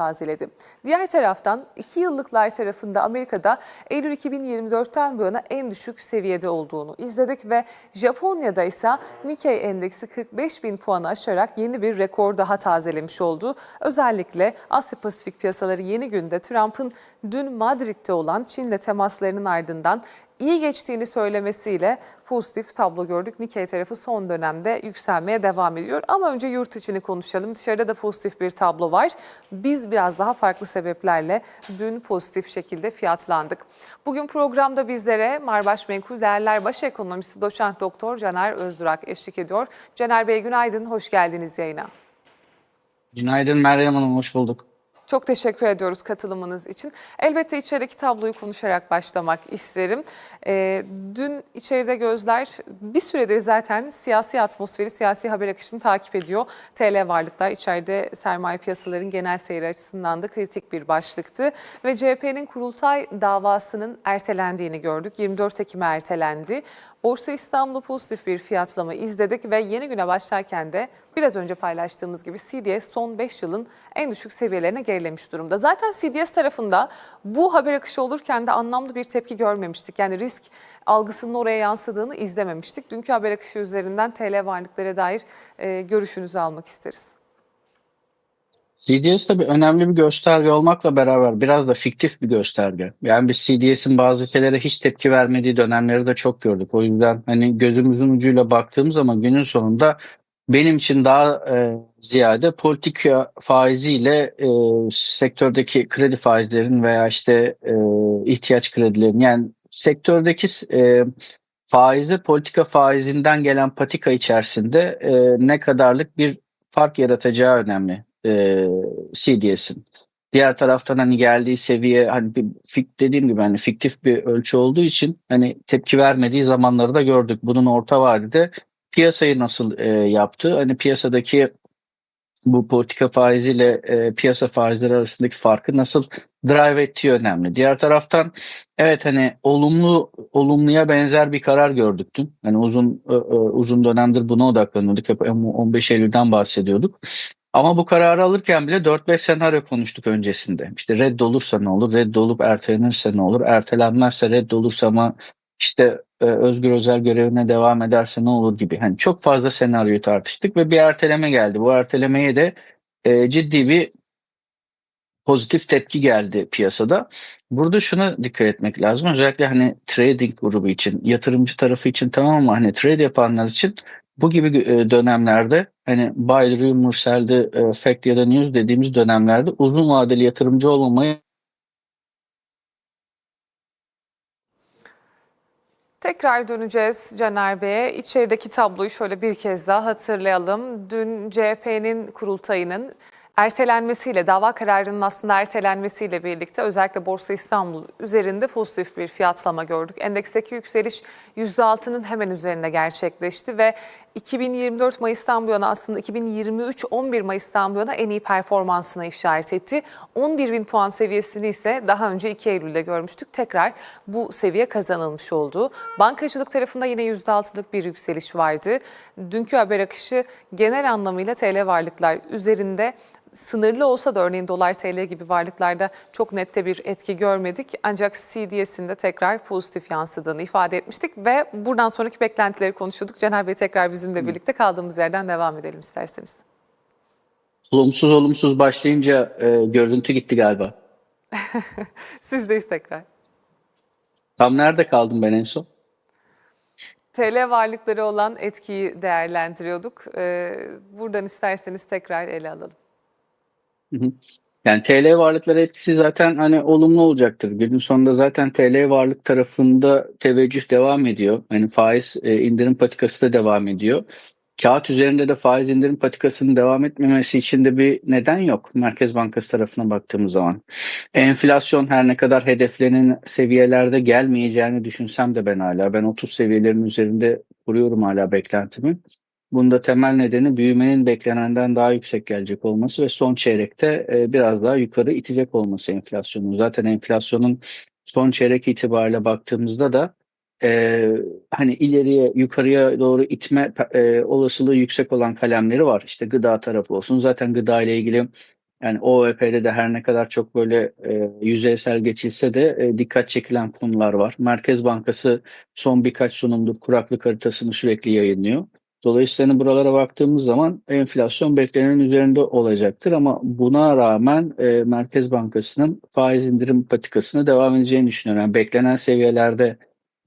tazeledi. Diğer taraftan 2 yıllıklar tarafında Amerika'da Eylül 2024'ten bu yana en düşük seviyede olduğunu izledik ve Japonya'da ise Nikkei endeksi 45 bin puanı aşarak yeni bir rekor daha tazelemiş oldu. Özellikle Asya Pasifik piyasaları yeni günde Trump'ın dün Madrid'de olan Çin'le temaslarının ardından iyi geçtiğini söylemesiyle pozitif tablo gördük. Nikkei tarafı son dönemde yükselmeye devam ediyor. Ama önce yurt içini konuşalım. Dışarıda da pozitif bir tablo var. Biz biraz daha farklı sebeplerle dün pozitif şekilde fiyatlandık. Bugün programda bizlere Marbaş Menkul Değerler Baş Ekonomisti Doçent Doktor Caner Özdurak eşlik ediyor. Caner Bey günaydın, hoş geldiniz yayına. Günaydın Meryem Hanım, hoş bulduk. Çok teşekkür ediyoruz katılımınız için. Elbette içerideki tabloyu konuşarak başlamak isterim. Ee, dün içeride gözler bir süredir zaten siyasi atmosferi, siyasi haber akışını takip ediyor. TL varlıklar içeride sermaye piyasaların genel seyri açısından da kritik bir başlıktı. Ve CHP'nin kurultay davasının ertelendiğini gördük. 24 Ekim'e ertelendi. Borsa İstanbul'da pozitif bir fiyatlama izledik ve yeni güne başlarken de biraz önce paylaştığımız gibi CDS son 5 yılın en düşük seviyelerine gerilemiş durumda. Zaten CDS tarafında bu haber akışı olurken de anlamlı bir tepki görmemiştik. Yani risk algısının oraya yansıdığını izlememiştik. Dünkü haber akışı üzerinden TL varlıklara dair e, görüşünüzü almak isteriz. CDS tabii önemli bir gösterge olmakla beraber biraz da fiktif bir gösterge. Yani biz CDS'in bazı şeylere hiç tepki vermediği dönemleri de çok gördük. O yüzden hani gözümüzün ucuyla baktığımız zaman günün sonunda benim için daha e, ziyade politika faiziyle e, sektördeki kredi faizlerin veya işte e, ihtiyaç kredilerin yani sektördeki e, faizi politika faizinden gelen patika içerisinde e, ne kadarlık bir fark yaratacağı önemli e, CDS'in. Diğer taraftan hani geldiği seviye hani bir fik dediğim gibi hani fiktif bir ölçü olduğu için hani tepki vermediği zamanları da gördük. Bunun orta vadede piyasayı nasıl e, yaptı? Hani piyasadaki bu politika faiziyle e, piyasa faizleri arasındaki farkı nasıl drive ettiği önemli. Diğer taraftan evet hani olumlu olumluya benzer bir karar gördük dün. Hani uzun e, e, uzun dönemdir buna odaklanıyorduk. Hep 15 Eylül'den bahsediyorduk. Ama bu kararı alırken bile 4-5 senaryo konuştuk öncesinde. İşte reddolursa ne olur, reddolup ertelenirse ne olur, ertelenmezse reddolursa ama işte e, Özgür Özel görevine devam ederse ne olur gibi. Hani çok fazla senaryoyu tartıştık ve bir erteleme geldi. Bu ertelemeye de e, ciddi bir pozitif tepki geldi piyasada. Burada şuna dikkat etmek lazım. Özellikle hani trading grubu için, yatırımcı tarafı için tamam ama hani trade yapanlar için bu gibi e, dönemlerde hani buy, rumor, sell'de e, fact ya da news dediğimiz dönemlerde uzun vadeli yatırımcı olmamayı Tekrar döneceğiz Caner Bey'e. İçerideki tabloyu şöyle bir kez daha hatırlayalım. Dün CHP'nin kurultayının ertelenmesiyle, dava kararının aslında ertelenmesiyle birlikte özellikle Borsa İstanbul üzerinde pozitif bir fiyatlama gördük. Endeksteki yükseliş %6'nın hemen üzerine gerçekleşti ve 2024 Mayıs'tan bu yana aslında 2023 11 Mayıs'tan bu yana en iyi performansına işaret etti. 11 bin puan seviyesini ise daha önce 2 Eylül'de görmüştük. Tekrar bu seviye kazanılmış oldu. Bankacılık tarafında yine %6'lık bir yükseliş vardı. Dünkü haber akışı genel anlamıyla TL varlıklar üzerinde sınırlı olsa da örneğin dolar TL gibi varlıklarda çok nette bir etki görmedik. Ancak CDS'in de tekrar pozitif yansıdığını ifade etmiştik ve buradan sonraki beklentileri konuşuyorduk. Caner Bey tekrar bizimle birlikte kaldığımız yerden devam edelim isterseniz. olumsuz olumsuz başlayınca e, görüntü gitti galiba. Sizdeyiz tekrar. Tam nerede kaldım ben en son? TL varlıkları olan etkiyi değerlendiriyorduk. Ee, buradan isterseniz tekrar ele alalım. Yani TL varlıkları etkisi zaten hani olumlu olacaktır. Günün sonunda zaten TL varlık tarafında teveccüh devam ediyor. Hani faiz e, indirim patikası da devam ediyor. Kağıt üzerinde de faiz indirim patikasının devam etmemesi için de bir neden yok Merkez Bankası tarafına baktığımız zaman. Enflasyon her ne kadar hedeflenen seviyelerde gelmeyeceğini düşünsem de ben hala ben 30 seviyelerin üzerinde kuruyorum hala beklentimi. Bunda temel nedeni büyümenin beklenenden daha yüksek gelecek olması ve son çeyrekte e, biraz daha yukarı itecek olması enflasyonun. Zaten enflasyonun son çeyrek itibariyle baktığımızda da e, hani ileriye yukarıya doğru itme e, olasılığı yüksek olan kalemleri var. İşte gıda tarafı olsun. Zaten gıda ile ilgili Yani OVP'de de her ne kadar çok böyle e, yüzeysel geçilse de e, dikkat çekilen konular var. Merkez Bankası son birkaç sunumdur kuraklık haritasını sürekli yayınlıyor. Dolayısıyla hani buralara baktığımız zaman enflasyon beklenenin üzerinde olacaktır ama buna rağmen e, Merkez Bankası'nın faiz indirim patikasına devam edeceğini düşünüyorum. Yani beklenen seviyelerde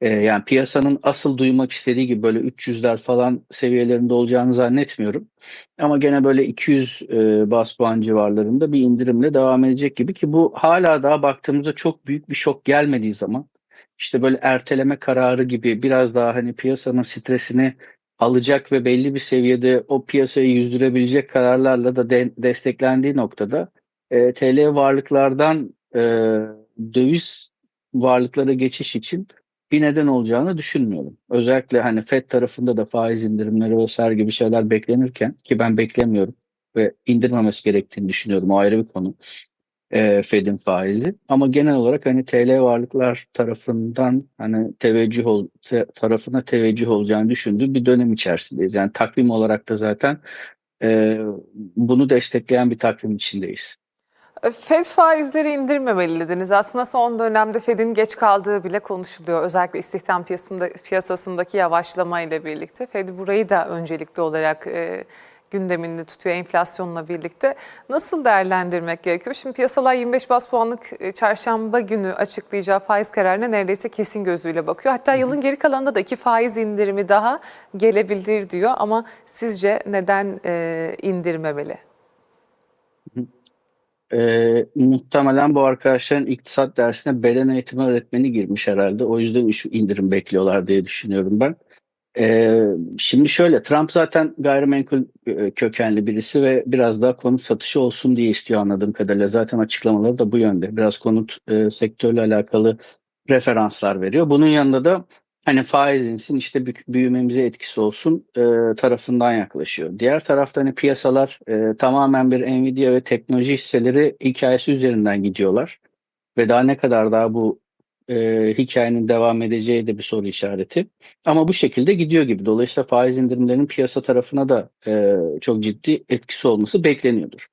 e, yani piyasanın asıl duymak istediği gibi böyle 300'ler falan seviyelerinde olacağını zannetmiyorum. Ama gene böyle 200 e, bas puan civarlarında bir indirimle devam edecek gibi ki bu hala daha baktığımızda çok büyük bir şok gelmediği zaman işte böyle erteleme kararı gibi biraz daha hani piyasanın stresini alacak ve belli bir seviyede o piyasayı yüzdürebilecek kararlarla da de- desteklendiği noktada e, TL varlıklardan e, döviz varlıklara geçiş için bir neden olacağını düşünmüyorum. Özellikle hani FED tarafında da faiz indirimleri vesaire gibi şeyler beklenirken ki ben beklemiyorum ve indirmemesi gerektiğini düşünüyorum. O ayrı bir konu. E, Fed'in faizi. Ama genel olarak hani TL varlıklar tarafından hani teveccüh ol, te- tarafına teveccüh olacağını düşündüğüm bir dönem içerisindeyiz. Yani takvim olarak da zaten e, bunu destekleyen bir takvim içindeyiz. Fed faizleri indirmemeli dediniz. Aslında son dönemde Fed'in geç kaldığı bile konuşuluyor. Özellikle istihdam piyasasında, piyasasındaki yavaşlama ile birlikte. Fed burayı da öncelikli olarak e, gündeminde tutuyor enflasyonla birlikte. Nasıl değerlendirmek gerekiyor? Şimdi piyasalar 25 bas puanlık e, çarşamba günü açıklayacağı faiz kararına neredeyse kesin gözüyle bakıyor. Hatta yılın geri kalanında da iki faiz indirimi daha gelebilir diyor. Ama sizce neden e, indirmemeli? Ee, muhtemelen bu arkadaşların iktisat dersine beden eğitimi öğretmeni girmiş herhalde. O yüzden şu indirim bekliyorlar diye düşünüyorum ben. Ee, şimdi şöyle Trump zaten gayrimenkul e, kökenli birisi ve biraz daha konut satışı olsun diye istiyor anladığım kadarıyla. Zaten açıklamaları da bu yönde. Biraz konut e, sektörüyle alakalı referanslar veriyor. Bunun yanında da hani faiz insin işte bü- büyümemize etkisi olsun e, tarafından yaklaşıyor. Diğer tarafta hani piyasalar e, tamamen bir Nvidia ve teknoloji hisseleri hikayesi üzerinden gidiyorlar. Ve daha ne kadar daha bu e, hikayenin devam edeceği de bir soru işareti. Ama bu şekilde gidiyor gibi. Dolayısıyla faiz indirimlerinin piyasa tarafına da e, çok ciddi etkisi olması bekleniyordur.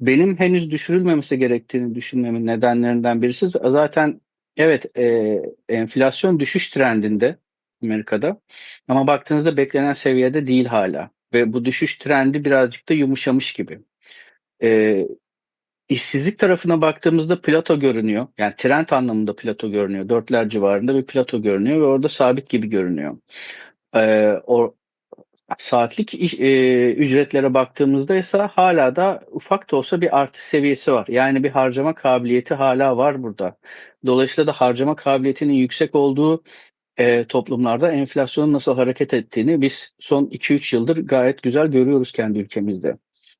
Benim henüz düşürülmemesi gerektiğini düşünmemin nedenlerinden birisi zaten evet e, enflasyon düşüş trendinde Amerika'da ama baktığınızda beklenen seviyede değil hala ve bu düşüş trendi birazcık da yumuşamış gibi. E, işsizlik tarafına baktığımızda plato görünüyor. Yani trend anlamında plato görünüyor. Dörtler civarında bir plato görünüyor ve orada sabit gibi görünüyor. E, o saatlik iş- e, ücretlere baktığımızda ise hala da ufak da olsa bir artış seviyesi var. Yani bir harcama kabiliyeti hala var burada. Dolayısıyla da harcama kabiliyetinin yüksek olduğu e, toplumlarda enflasyonun nasıl hareket ettiğini biz son 2-3 yıldır gayet güzel görüyoruz kendi ülkemizde.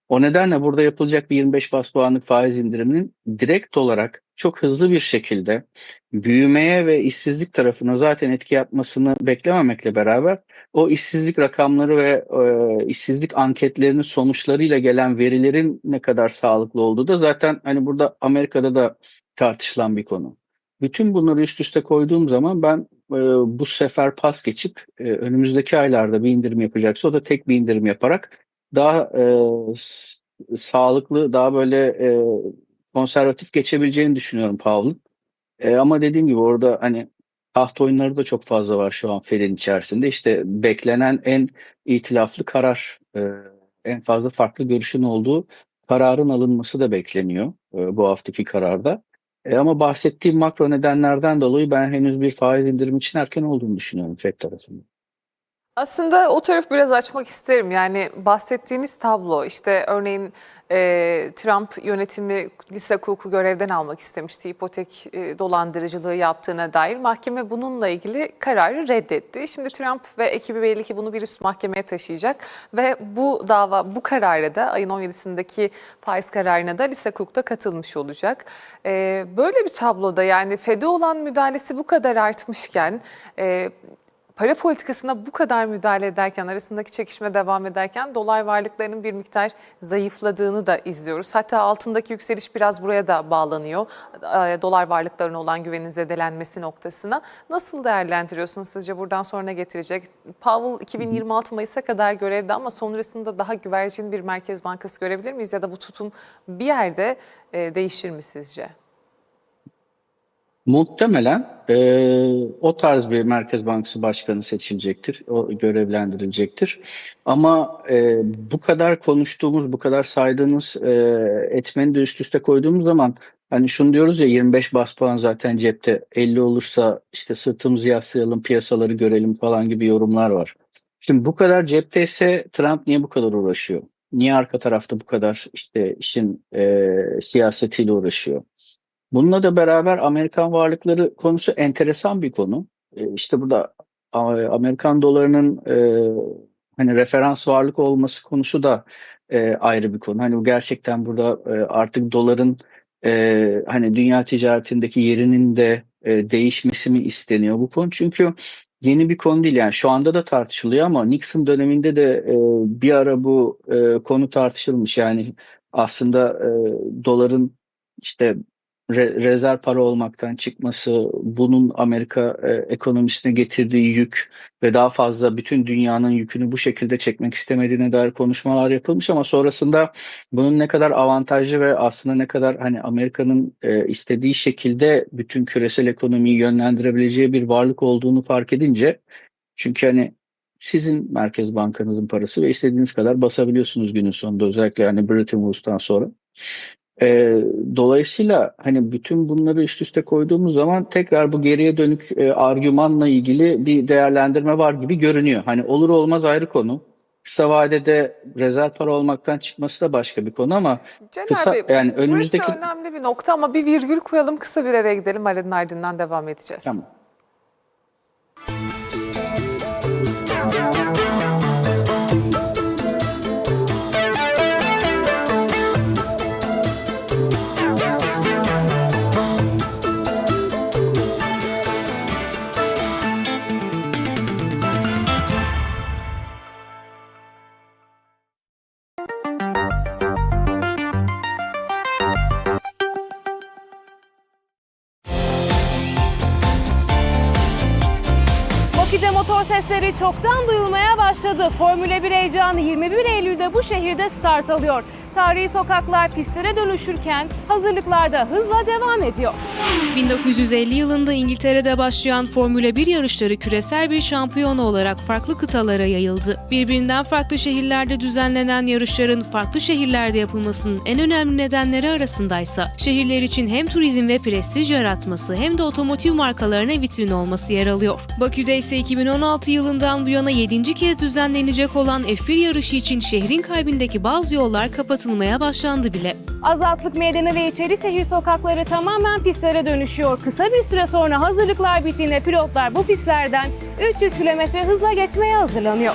O nedenle burada yapılacak bir 25 bas puanlık faiz indiriminin direkt olarak çok hızlı bir şekilde büyümeye ve işsizlik tarafına zaten etki yapmasını beklememekle beraber o işsizlik rakamları ve e, işsizlik anketlerinin sonuçlarıyla gelen verilerin ne kadar sağlıklı olduğu da zaten hani burada Amerika'da da tartışılan bir konu. Bütün bunları üst üste koyduğum zaman ben e, bu sefer pas geçip e, önümüzdeki aylarda bir indirim yapacaksa o da tek bir indirim yaparak daha e, sağlıklı, daha böyle e, konservatif geçebileceğini düşünüyorum Powell'ın. E, ama dediğim gibi orada hani taht oyunları da çok fazla var şu an Fed'in içerisinde. İşte beklenen en itilaflı karar, e, en fazla farklı görüşün olduğu kararın alınması da bekleniyor e, bu haftaki kararda. E, ama bahsettiğim makro nedenlerden dolayı ben henüz bir faiz indirimi için erken olduğunu düşünüyorum Fed tarafında. Aslında o tarafı biraz açmak isterim. Yani bahsettiğiniz tablo işte örneğin e, Trump yönetimi lise hukuku görevden almak istemişti. ipotek e, dolandırıcılığı yaptığına dair mahkeme bununla ilgili kararı reddetti. Şimdi Trump ve ekibi belli ki bunu bir üst mahkemeye taşıyacak ve bu dava bu karara da ayın 17'sindeki faiz kararına da lise hukukta katılmış olacak. E, böyle bir tabloda yani FED'e olan müdahalesi bu kadar artmışken e, para politikasına bu kadar müdahale ederken, arasındaki çekişme devam ederken dolar varlıklarının bir miktar zayıfladığını da izliyoruz. Hatta altındaki yükseliş biraz buraya da bağlanıyor. Dolar varlıklarına olan güvenin zedelenmesi noktasına. Nasıl değerlendiriyorsunuz sizce buradan sonra getirecek? Powell 2026 Mayıs'a kadar görevde ama sonrasında daha güvercin bir merkez bankası görebilir miyiz? Ya da bu tutum bir yerde e, değişir mi sizce? Muhtemelen e, o tarz bir Merkez Bankası Başkanı seçilecektir, o görevlendirilecektir. Ama e, bu kadar konuştuğumuz, bu kadar saydığımız e, etmeni de üst üste koyduğumuz zaman hani şunu diyoruz ya 25 bas puan zaten cepte, 50 olursa işte sırtımızı yaslayalım, piyasaları görelim falan gibi yorumlar var. Şimdi bu kadar cepteyse Trump niye bu kadar uğraşıyor? Niye arka tarafta bu kadar işte işin e, siyasetiyle uğraşıyor? Bununla da beraber Amerikan varlıkları konusu enteresan bir konu. E, işte burada Amerikan dolarının e, hani referans varlık olması konusu da e, ayrı bir konu. Hani bu gerçekten burada e, artık doların hani dünya ticaretindeki yerinin de değişmesi mi isteniyor bu konu? Çünkü yeni bir konu değil yani şu anda da tartışılıyor ama Nixon döneminde de bir ara bu konu tartışılmış. Yani aslında doların işte re- rezerv para olmaktan çıkması, bunun Amerika e, ekonomisine getirdiği yük ve daha fazla bütün dünyanın yükünü bu şekilde çekmek istemediğine dair konuşmalar yapılmış ama sonrasında bunun ne kadar avantajlı ve aslında ne kadar hani Amerika'nın e, istediği şekilde bütün küresel ekonomiyi yönlendirebileceği bir varlık olduğunu fark edince çünkü hani sizin merkez bankanızın parası ve istediğiniz kadar basabiliyorsunuz günün sonunda özellikle hani Bretton Woods'tan sonra. E, dolayısıyla hani bütün bunları üst üste koyduğumuz zaman tekrar bu geriye dönük e, argümanla ilgili bir değerlendirme var gibi görünüyor. Hani olur olmaz ayrı konu. Kısa vadede rezerv para olmaktan çıkması da başka bir konu ama Cener Kısa- Bey, yani önümüzdeki- önemli bir nokta ama bir virgül koyalım kısa bir araya gidelim. Aranın ardından devam edeceğiz. tamam. Sesleri çoktan duyulmaya başladı. Formula 1 heyecanı 21 Eylül'de bu şehirde start alıyor. Tarihi sokaklar pistlere dönüşürken hazırlıklar da hızla devam ediyor. 1950 yılında İngiltere'de başlayan Formula 1 yarışları küresel bir şampiyona olarak farklı kıtalara yayıldı. Birbirinden farklı şehirlerde düzenlenen yarışların farklı şehirlerde yapılmasının en önemli nedenleri arasındaysa şehirler için hem turizm ve prestij yaratması hem de otomotiv markalarına vitrin olması yer alıyor. Bakü'de ise 2016 yılından bu yana 7. kez düzenlenecek olan F1 yarışı için şehrin kalbindeki bazı yollar kapatılmaya başlandı bile. Azatlık Meydanı ve içeri şehir sokakları tamamen pistlere dönüşüyor. Kısa bir süre sonra hazırlıklar bittiğinde pilotlar bu pistlerden 300 km hızla geçmeye hazırlanıyor.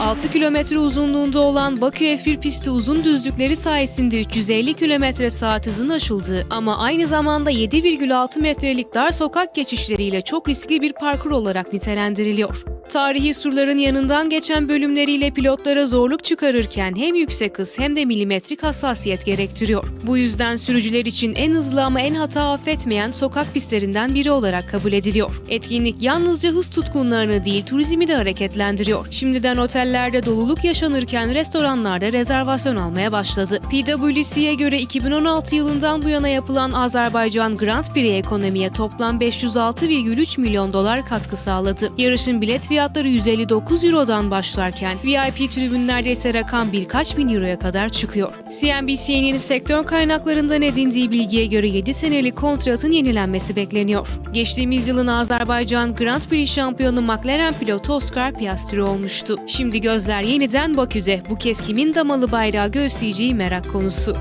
6 kilometre uzunluğunda olan Bakü F1 pisti uzun düzlükleri sayesinde 350 kilometre saat hızın aşıldığı ama aynı zamanda 7,6 metrelik dar sokak geçişleriyle çok riskli bir parkur olarak nitelendiriliyor. Tarihi surların yanından geçen bölümleriyle pilotlara zorluk çıkarırken hem yüksek hız hem de milimetrik hassasiyet gerektiriyor. Bu yüzden sürücüler için en hızlı ama en hata affetmeyen sokak pistlerinden biri olarak kabul ediliyor. Etkinlik yalnızca hız tutkunlarını değil turizmi de hareketlendiriyor. Şimdiden otellerde doluluk yaşanırken restoranlarda rezervasyon almaya başladı. PwC'ye göre 2016 yılından bu yana yapılan Azerbaycan Grand Prix ekonomiye toplam 506,3 milyon dolar katkı sağladı. Yarışın bilet fiyatları 159 Euro'dan başlarken VIP tribünlerde ise rakam birkaç bin Euro'ya kadar çıkıyor. CNBC'nin sektör kaynaklarından edindiği bilgiye göre 7 senelik kontratın yenilenmesi bekleniyor. Geçtiğimiz yılın Azerbaycan Grand Prix şampiyonu McLaren pilotu Oscar Piastri olmuştu. Şimdi gözler yeniden Bakü'de. Bu kez kimin damalı bayrağı göğüsleyeceği merak konusu.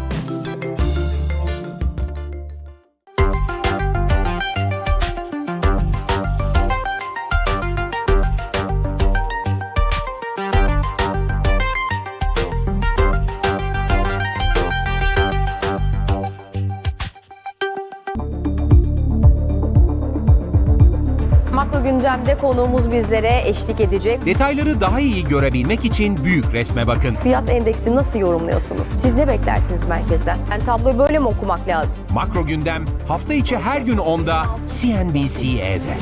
depremde konuğumuz bizlere eşlik edecek. Detayları daha iyi görebilmek için büyük resme bakın. Fiyat endeksi nasıl yorumluyorsunuz? Siz ne beklersiniz merkezden? Yani tabloyu böyle mi okumak lazım? Makro gündem hafta içi her gün 10'da CNBC'de.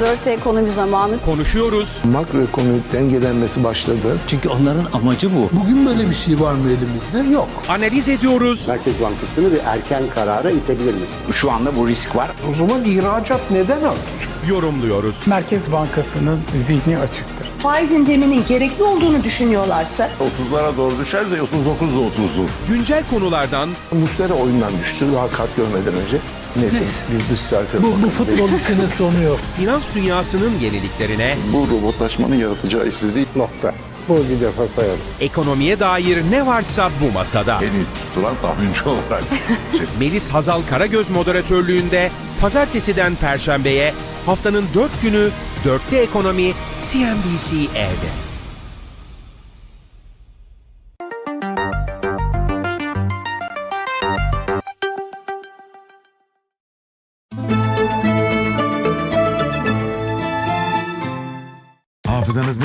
4 ekonomi zamanı. Konuşuyoruz. Makro Makroekonomik dengelenmesi başladı. Çünkü onların amacı bu. Bugün böyle bir şey var mı elimizde? Yok. Analiz ediyoruz. Merkez Bankası'nı bir erken karara itebilir mi? Şu anda bu risk var. O zaman ihracat neden artacak? Yorumluyoruz. Merkez Bankası'nın zihni açıktır. Faiz indiriminin gerekli olduğunu düşünüyorlarsa. 30'lara doğru düşer de 39 da 30'dur. Güncel konulardan. Mustera oyundan düştü daha kart görmeden önce. Nefis. Biz dış ticaret Bu, bu futbol işinin sonu yok. finans dünyasının yeniliklerine, Bu robotlaşmanın yaratacağı işsizliği nokta. Bu bir defa koyalım. ekonomiye dair ne varsa bu masada. En iyi tutulan tahminci olarak. Melis Hazal Karagöz moderatörlüğünde pazartesiden perşembeye haftanın dört günü dörtte ekonomi CNBC-E'de. Hafızanız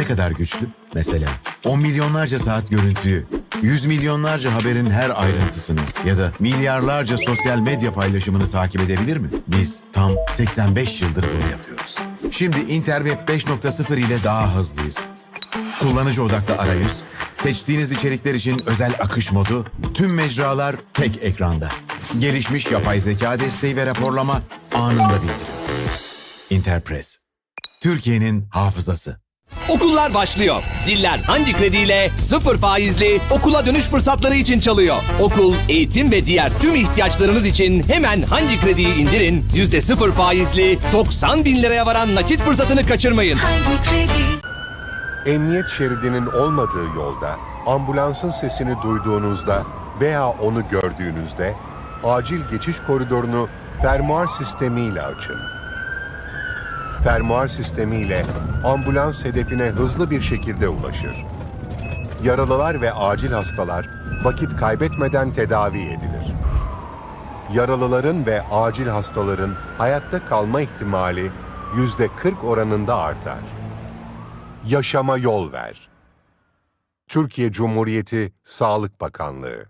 ne kadar güçlü? Mesela 10 milyonlarca saat görüntüyü, 100 milyonlarca haberin her ayrıntısını ya da milyarlarca sosyal medya paylaşımını takip edebilir mi? Biz tam 85 yıldır bunu yapıyoruz. Şimdi Interweb 5.0 ile daha hızlıyız. Kullanıcı odaklı arayüz, seçtiğiniz içerikler için özel akış modu, tüm mecralar tek ekranda. Gelişmiş yapay zeka desteği ve raporlama anında bildirim. Interpress. Türkiye'nin hafızası. Okullar başlıyor. Ziller hangi krediyle sıfır faizli okula dönüş fırsatları için çalıyor. Okul, eğitim ve diğer tüm ihtiyaçlarınız için hemen hangi krediyi indirin. Yüzde sıfır faizli 90 bin liraya varan nakit fırsatını kaçırmayın. Emniyet şeridinin olmadığı yolda ambulansın sesini duyduğunuzda veya onu gördüğünüzde acil geçiş koridorunu fermuar sistemiyle açın. Fermuar sistemiyle ambulans hedefine hızlı bir şekilde ulaşır. Yaralılar ve acil hastalar vakit kaybetmeden tedavi edilir. Yaralıların ve acil hastaların hayatta kalma ihtimali yüzde 40 oranında artar. Yaşama yol ver. Türkiye Cumhuriyeti Sağlık Bakanlığı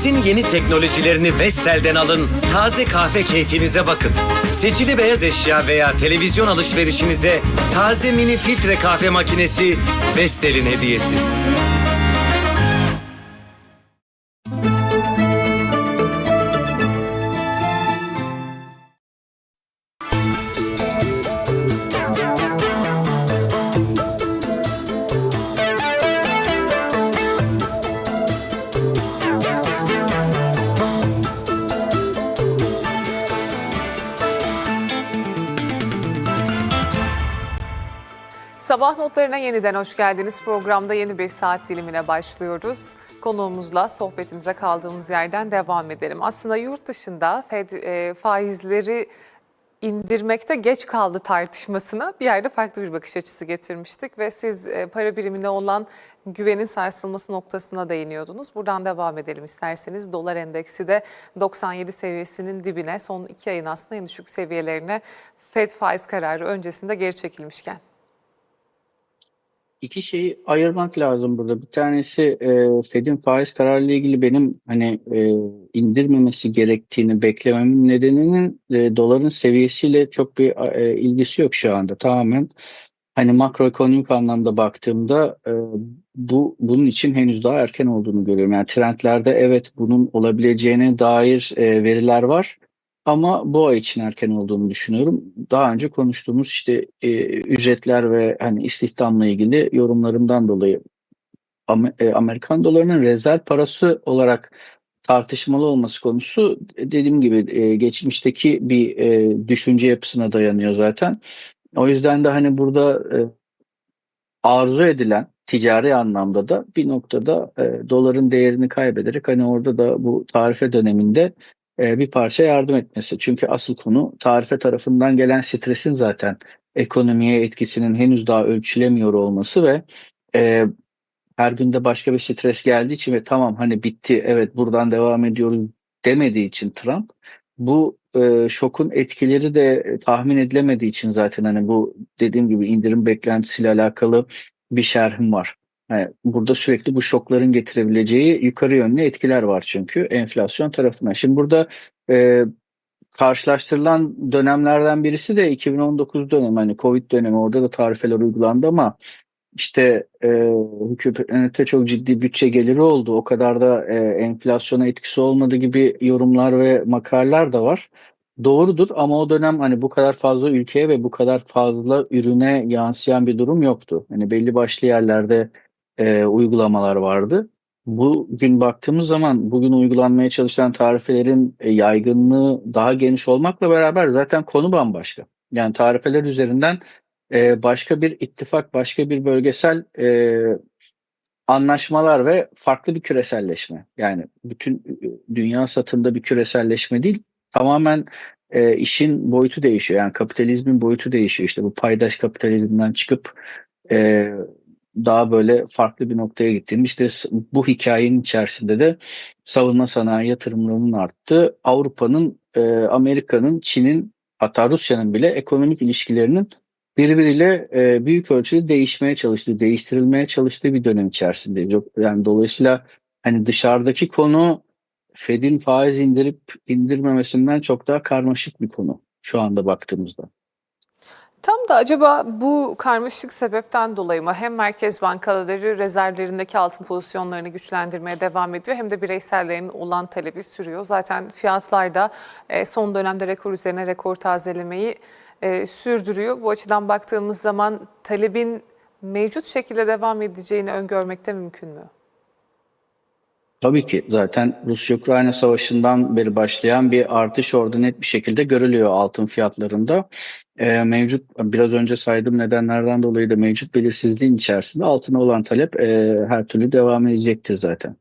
Evinizin yeni teknolojilerini Vestel'den alın. Taze kahve keyfinize bakın. Seçili beyaz eşya veya televizyon alışverişinize taze mini filtre kahve makinesi Vestel'in hediyesi. Sabah notlarına yeniden hoş geldiniz. Programda yeni bir saat dilimine başlıyoruz. Konuğumuzla sohbetimize kaldığımız yerden devam edelim. Aslında yurt dışında Fed e, faizleri indirmekte geç kaldı tartışmasına bir yerde farklı bir bakış açısı getirmiştik ve siz e, para birimine olan güvenin sarsılması noktasına değiniyordunuz. Buradan devam edelim isterseniz. Dolar endeksi de 97 seviyesinin dibine son iki ayın aslında en düşük seviyelerine Fed faiz kararı öncesinde geri çekilmişken. İki şeyi ayırmak lazım burada. Bir tanesi e, Fed'in faiz kararıyla ilgili benim hani e, indirmemesi gerektiğini beklememin nedeninin e, doların seviyesiyle çok bir e, ilgisi yok şu anda. Tamamen hani makroekonomik anlamda baktığımda e, bu bunun için henüz daha erken olduğunu görüyorum. Yani trendlerde evet bunun olabileceğine dair e, veriler var. Ama ay için erken olduğunu düşünüyorum. Daha önce konuştuğumuz işte e, ücretler ve hani istihdamla ilgili yorumlarımdan dolayı e, Amerikan dolarının rezerv parası olarak tartışmalı olması konusu dediğim gibi e, geçmişteki bir e, düşünce yapısına dayanıyor zaten. O yüzden de hani burada e, arzu edilen ticari anlamda da bir noktada e, doların değerini kaybederek hani orada da bu tarife döneminde e, bir parça yardım etmesi. Çünkü asıl konu tarife tarafından gelen stresin zaten ekonomiye etkisinin henüz daha ölçülemiyor olması ve e, her günde başka bir stres geldiği için ve tamam hani bitti evet buradan devam ediyoruz demediği için Trump bu e, şokun etkileri de tahmin edilemediği için zaten hani bu dediğim gibi indirim beklentisiyle alakalı bir şerhim var. Burada sürekli bu şokların getirebileceği yukarı yönlü etkiler var çünkü enflasyon tarafından. Şimdi burada e, karşılaştırılan dönemlerden birisi de 2019 dönemi hani Covid dönemi orada da tarifeler uygulandı ama işte e, hükümete çok ciddi bütçe geliri oldu. O kadar da e, enflasyona etkisi olmadı gibi yorumlar ve makaleler de var. Doğrudur ama o dönem hani bu kadar fazla ülkeye ve bu kadar fazla ürüne yansıyan bir durum yoktu. Hani belli başlı yerlerde e, uygulamalar vardı. Bugün baktığımız zaman bugün uygulanmaya çalışılan tarifelerin e, yaygınlığı daha geniş olmakla beraber zaten konu bambaşka. Yani tarifeler üzerinden e, başka bir ittifak, başka bir bölgesel e, anlaşmalar ve farklı bir küreselleşme. Yani bütün e, dünya satında bir küreselleşme değil, tamamen e, işin boyutu değişiyor. Yani kapitalizmin boyutu değişiyor. İşte bu paydaş kapitalizmden çıkıp e, daha böyle farklı bir noktaya gittiğimiz işte bu hikayenin içerisinde de savunma sanayi yatırımlarının arttığı, Avrupa'nın, e, Amerika'nın, Çin'in hatta Rusya'nın bile ekonomik ilişkilerinin birbiriyle e, büyük ölçüde değişmeye çalıştığı, değiştirilmeye çalıştığı bir dönem içerisindeyiz. Yok, yani dolayısıyla hani dışarıdaki konu Fed'in faiz indirip indirmemesinden çok daha karmaşık bir konu şu anda baktığımızda. Tam da acaba bu karmaşık sebepten dolayı mı hem merkez bankaları rezervlerindeki altın pozisyonlarını güçlendirmeye devam ediyor hem de bireysellerin olan talebi sürüyor. Zaten fiyatlar da e, son dönemde rekor üzerine rekor tazelemeyi e, sürdürüyor. Bu açıdan baktığımız zaman talebin mevcut şekilde devam edeceğini öngörmek de mümkün mü? Tabii ki zaten Rusya-Ukrayna savaşından beri başlayan bir artış orada net bir şekilde görülüyor altın fiyatlarında. Ee, mevcut biraz önce saydığım nedenlerden dolayı da mevcut belirsizliğin içerisinde altına olan talep e, her türlü devam edecektir zaten.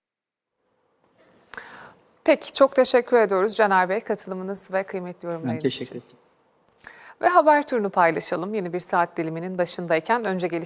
Peki çok teşekkür ediyoruz Caner Bey katılımınız ve kıymetli yorumlarınız teşekkür için. ederim. Ve haber turunu paylaşalım. Yeni bir saat diliminin başındayken önce gelişme